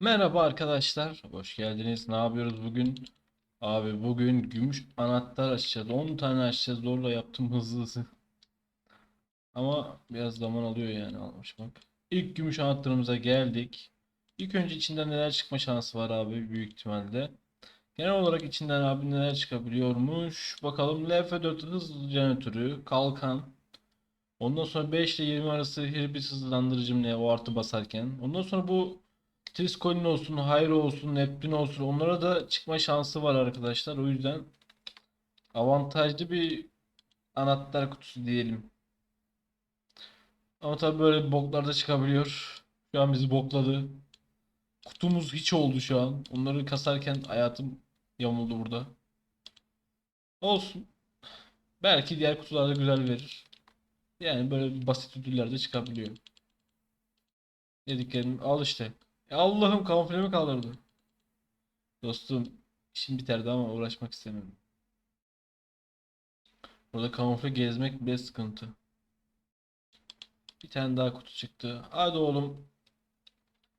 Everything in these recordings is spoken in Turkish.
Merhaba arkadaşlar, hoş geldiniz. Ne yapıyoruz bugün? Abi bugün gümüş anahtar açacağız. 10 tane açacağız. Zorla yaptım hızlı hızlı. Ama biraz zaman alıyor yani almışmak. İlk gümüş anahtarımıza geldik. İlk önce içinden neler çıkma şansı var abi büyük ihtimalle. Genel olarak içinden abi neler çıkabiliyormuş. Bakalım LF4 hız jeneratörü, kalkan. Ondan sonra 5 ile 20 arası hirbis hızlandırıcım ne o artı basarken. Ondan sonra bu Triscolin olsun, Hayro olsun, Neptün olsun onlara da çıkma şansı var arkadaşlar. O yüzden avantajlı bir anahtar kutusu diyelim. Ama tabii böyle boklarda çıkabiliyor. Şu an bizi bokladı. Kutumuz hiç oldu şu an. Onları kasarken hayatım yamuldu burada. Olsun. Belki diğer kutularda güzel verir. Yani böyle basit ödüller de çıkabiliyor. Dediklerim al işte. E Allah'ım kamuflemi kaldırdı. Dostum işim biterdi ama uğraşmak istemiyorum. Burada kamufle gezmek bile sıkıntı. Bir tane daha kutu çıktı. Hadi oğlum.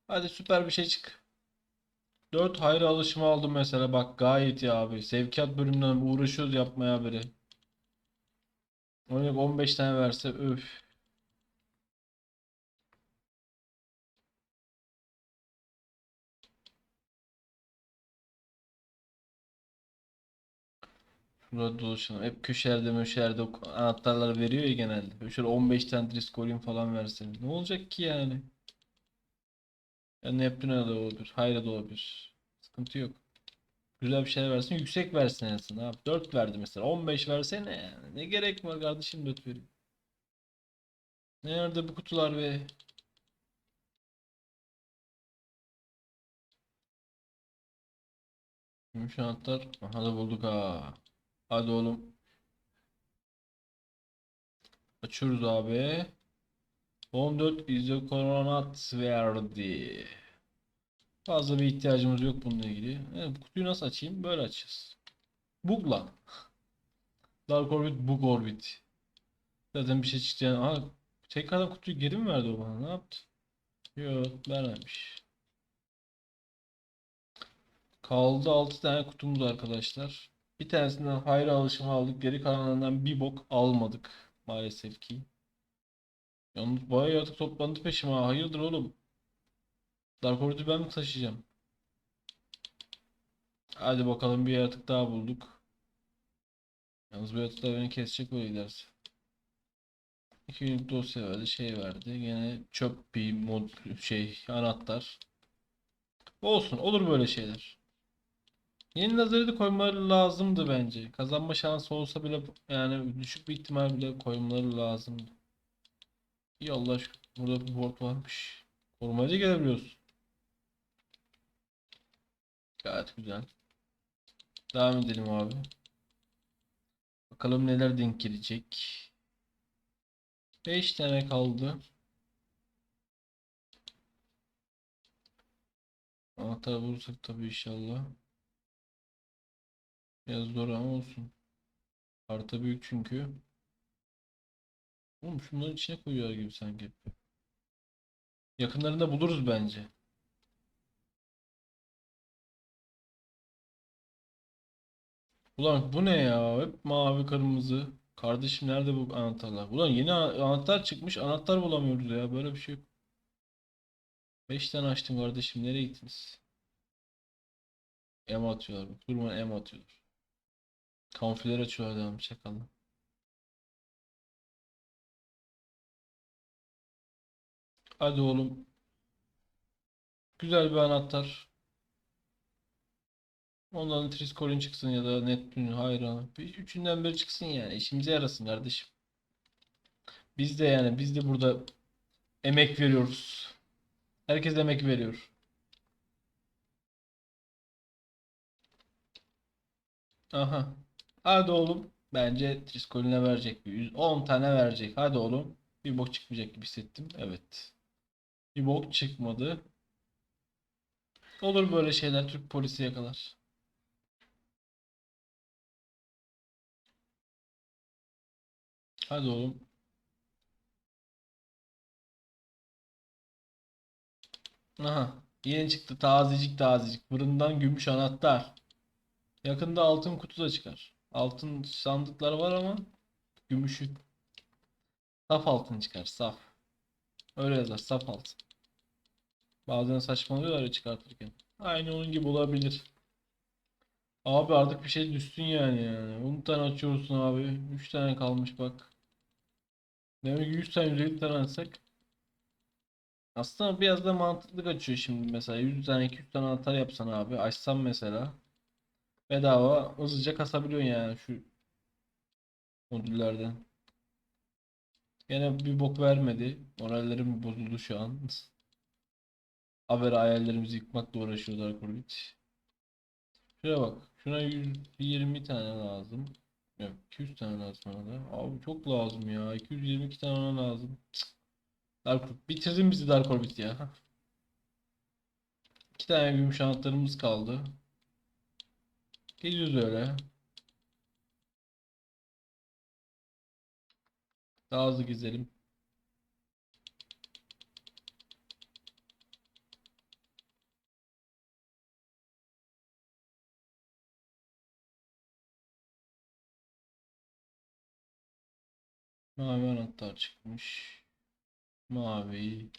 Hadi süper bir şey çık. 4 hayra alışımı aldım mesela bak gayet iyi abi. Sevkiyat bölümünden uğraşıyoruz yapmaya beri. Örnek 15 tane verse öf. Şurada dolaşalım. Hep köşelerde möşelerde anahtarlar veriyor ya genelde. Şöyle 15 tane Triskorin falan verseniz. Ne olacak ki yani? Ya Neptune de olabilir. Hayra da olabilir. Sıkıntı yok. Güzel bir şeyler versin. Yüksek versin en azından. Abi 4 verdi mesela. 15 versene yani. Ne gerek var kardeşim 4 veriyor. Nerede bu kutular be? Gümüş anahtar. Aha da bulduk ha. Hadi oğlum. Açıyoruz abi. 14 izokoronat verdi. Fazla bir ihtiyacımız yok bununla ilgili. Evet, bu kutuyu nasıl açayım? Böyle açacağız. Bugla. Dark Orbit, Bug Orbit. Zaten bir şey çıkacağını... Aha, tekrardan kutuyu geri mi verdi o bana? Ne yaptı? Yok, vermemiş. Kaldı 6 tane kutumuz arkadaşlar. Bir tanesinden hayra alışımı aldık. Geri kalanlarından bir bok almadık. Maalesef ki. Yalnız bayağı yaratık toplandı peşime. ha. Hayırdır oğlum? Dark Orbit'i ben mi taşıyacağım? Hadi bakalım bir yaratık daha bulduk. Yalnız bu yaratıklar beni kesecek böyle giderse. 2 günlük dosya verdi, şey verdi. Gene çöp bir mod şey anahtar. Olsun, olur böyle şeyler. Yeni lazeri de koymaları lazımdı bence. Kazanma şansı olsa bile yani düşük bir ihtimal bile koymaları lazımdı. İyi Allah aşkına. Burada bir board varmış. Korumaya da gelebiliyoruz. Gayet güzel. Devam edelim abi. Bakalım neler denk gelecek. 5 tane kaldı. Anahtar bulursak tabii inşallah. Biraz zor ama olsun. Harita büyük çünkü. Oğlum şunların içine koyuyor gibi sanki. Yakınlarında buluruz bence. Ulan bu ne ya? Hep mavi kırmızı. Kardeşim nerede bu anahtarlar? Ulan yeni ana- anahtar çıkmış. Anahtar bulamıyoruz ya. Böyle bir şey yok. 5 tane açtım kardeşim. Nereye gittiniz? Em atıyorlar. Durmadan em atıyorlar. Kamufleler açıyorlar devam çakallar. Hadi oğlum. Güzel bir anahtar. Ondan Triskolin çıksın ya da Neptün hayranı. Bir üçünden biri çıksın yani. İşimize yarasın kardeşim. Biz de yani biz de burada emek veriyoruz. Herkes emek veriyor. Aha. Hadi oğlum. Bence Triskolin'e verecek. Bir 100 10 tane verecek. Hadi oğlum. Bir bok çıkmayacak gibi hissettim. Evet. Bir bok çıkmadı. Olur böyle şeyler. Türk polisi yakalar. Hadi oğlum. Aha. Yeni çıktı tazecik tazecik. Fırından gümüş anahtar. Yakında altın kutu da çıkar. Altın sandıklar var ama gümüşü. Saf altın çıkar saf. Öyle yazar saf altın. Bazen saçmalıyorlar ya çıkartırken. Aynı onun gibi olabilir. Abi artık bir şey düşsün yani yani. 10 tane açıyorsun abi. 3 tane kalmış bak. Demek ki 100 tane 150 tane açsak. Aslında biraz da mantıklı kaçıyor şimdi mesela 100 tane 200 tane anahtar yapsan abi açsam mesela bedava hızlıca kasabiliyorsun yani şu modüllerden. Gene bir bok vermedi. Morallerim bozuldu şu an. Haber hayallerimizi yıkmakla uğraşıyoruz Arkovic. Şuraya bak. Şuna 120 tane lazım. Yok 200 tane lazım da. Abi çok lazım ya. 222 tane ona lazım. Cık. Dark. Bitirdin bizi Dark Orbit ya. İki tane gümüş anahtarımız kaldı. Geziyoruz öyle. Daha hızlı gezelim. Mavi anahtar çıkmış. Mavi.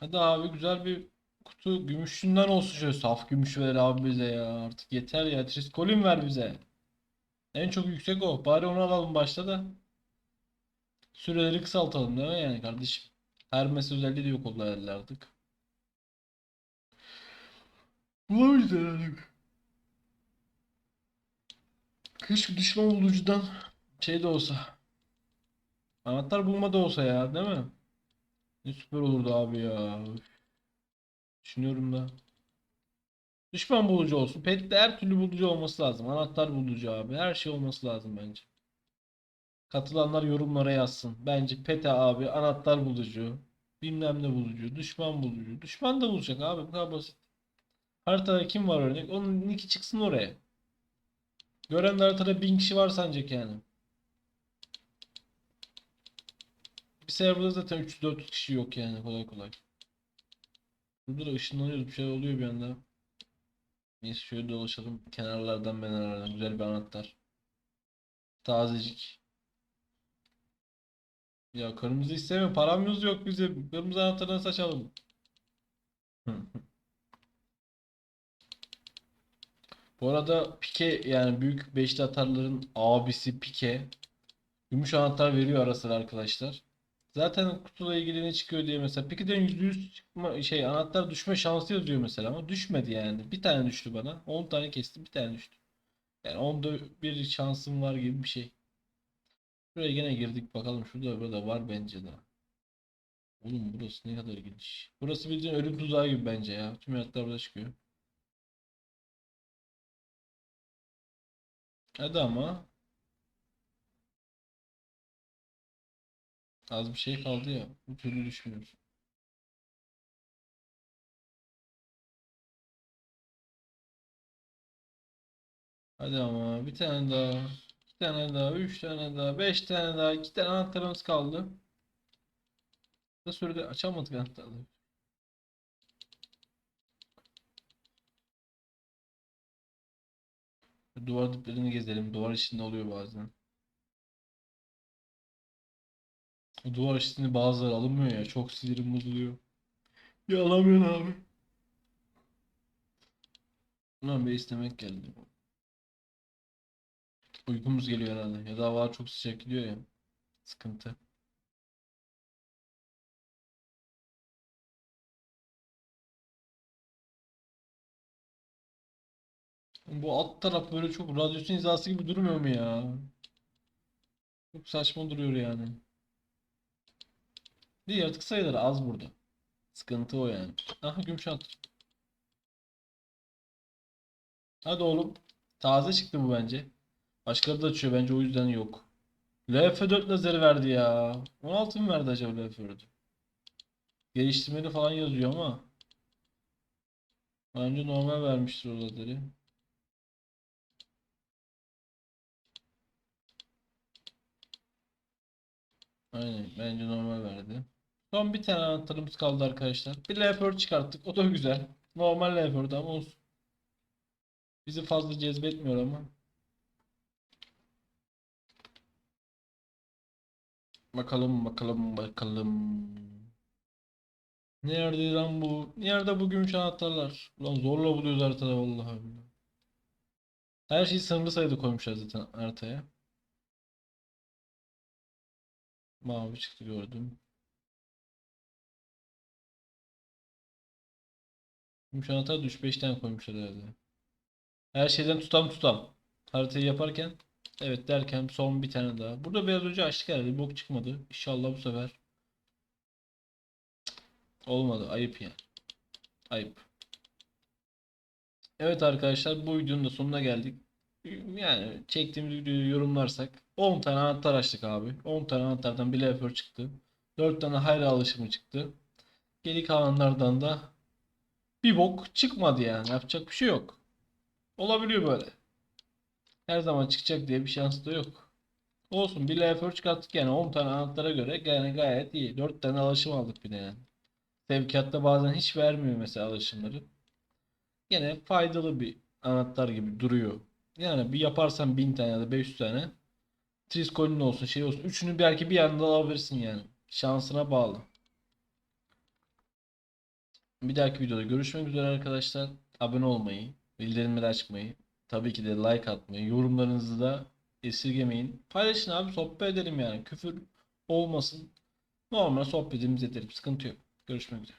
Hadi abi güzel bir kutu gümüşünden olsun şöyle saf gümüş ver abi bize ya artık yeter ya Triskolin ver bize. En çok yüksek o. Bari onu alalım başta da. Süreleri kısaltalım değil mi yani kardeşim? Hermes özelliği de yok oldu herhalde artık. Herhalde. Keşke düşman bulucudan şey de olsa. Anahtar bulma da olsa ya değil mi? Ne süper olurdu abi ya. Düşünüyorum da. Düşman bulucu olsun. Pet'te her türlü bulucu olması lazım. Anahtar bulucu abi. Her şey olması lazım bence. Katılanlar yorumlara yazsın. Bence Pete abi anahtar bulucu. Bilmem ne bulucu. Düşman bulucu. Düşman da bulacak abi. Bu kadar basit. Haritada kim var örnek? Onun nicki çıksın oraya. Gören haritada bin kişi var sancak yani. Bir serverda zaten 300-400 kişi yok yani kolay kolay. Da ışınlanıyoruz bir şey oluyor bir anda. Neyse şöyle dolaşalım kenarlardan kenarlardan güzel bir anahtar. Tazecik. Ya kırmızı istemiyorum paramız yok bizim. Kırmızı anahtarını saçalım. Bu arada Pike yani büyük beşli atarların abisi Pike gümüş anahtar veriyor ara sıra arkadaşlar. Zaten kutuyla ilgili ne çıkıyor diye mesela Pike'den %100 çıkma şey anahtar düşme şansı yazıyor mesela ama düşmedi yani. Bir tane düştü bana. 10 tane kestim bir tane düştü. Yani onda bir şansım var gibi bir şey. Şuraya gene girdik bakalım şurada burada var bence de. Oğlum burası ne kadar geniş. Burası bildiğin ölüm tuzağı gibi bence ya. Tüm hayatlar burada çıkıyor. Hadi ama. Az bir şey kaldı ya. Bir türlü düşmüyor. Hadi ama bir tane daha. iki tane daha. Üç tane daha. Beş tane daha. iki tane anahtarımız kaldı. Bu sürede açamadık anahtarları. Duvar diplerini gezelim. Duvar içinde oluyor bazen. O duvar içinde bazıları alınmıyor ya. Çok sinirim bozuluyor. Ya alamıyorsun abi. Ulan bir istemek geldi. Uykumuz geliyor herhalde. Ya da hava çok sıcak gidiyor ya. Sıkıntı. Bu alt taraf böyle çok radyasyon hizası gibi durmuyor mu ya? Çok saçma duruyor yani. Bir yaratık sayıları az burada. Sıkıntı o yani. Aha gümüş at. Hadi oğlum. Taze çıktı bu bence. Başkaları da açıyor bence o yüzden yok. LF4 lazeri verdi ya. 16 mı verdi acaba LF4? Geliştirmeli falan yazıyor ama. Bence normal vermiştir o lazeri. Aynen bence normal verdi. Son bir tane anahtarımız kaldı arkadaşlar. Bir leopard çıkarttık. O da güzel. Normal leopard ama olsun. Bizi fazla cezbetmiyor ama. Bakalım bakalım bakalım. Nerede lan bu? Nerede bu gümüş anahtarlar? Ulan zorla buluyoruz haritada vallahi. Her şeyi sınırlı sayıda koymuşlar zaten haritaya. Mavi çıktı gördüm. Anahtar da 3-5 tane koymuşlar herhalde. Her şeyden tutam tutam. Haritayı yaparken evet derken son bir tane daha. Burada biraz önce açtık herhalde. Bok çıkmadı. İnşallah bu sefer. Olmadı. Ayıp yani. Ayıp. Evet arkadaşlar bu videonun da sonuna geldik. Yani çektiğimiz videoyu yorumlarsak 10 tane anahtar açtık abi. 10 tane anahtardan bir leopard çıktı. 4 tane hayra alışımı çıktı. Geri kalanlardan da bir bok çıkmadı yani. Yapacak bir şey yok. Olabiliyor böyle. Her zaman çıkacak diye bir şans da yok. Olsun bir leopard çıkarttık yani 10 tane anahtara göre yani gayet iyi. 4 tane alışım aldık bir de yani. Sevkiyatta bazen hiç vermiyor mesela alışımları. Yine faydalı bir anahtar gibi duruyor. Yani bir yaparsan 1000 tane ya da 500 tane. Trisco'nun olsun şey olsun. Üçünü belki bir anda alabilirsin yani. Şansına bağlı. Bir dahaki videoda görüşmek üzere arkadaşlar. Abone olmayı, bildirimleri açmayı, tabii ki de like atmayı, yorumlarınızı da esirgemeyin. Paylaşın abi sohbet edelim yani. Küfür olmasın. Normal sohbetimizi edelim. Sıkıntı yok. Görüşmek üzere.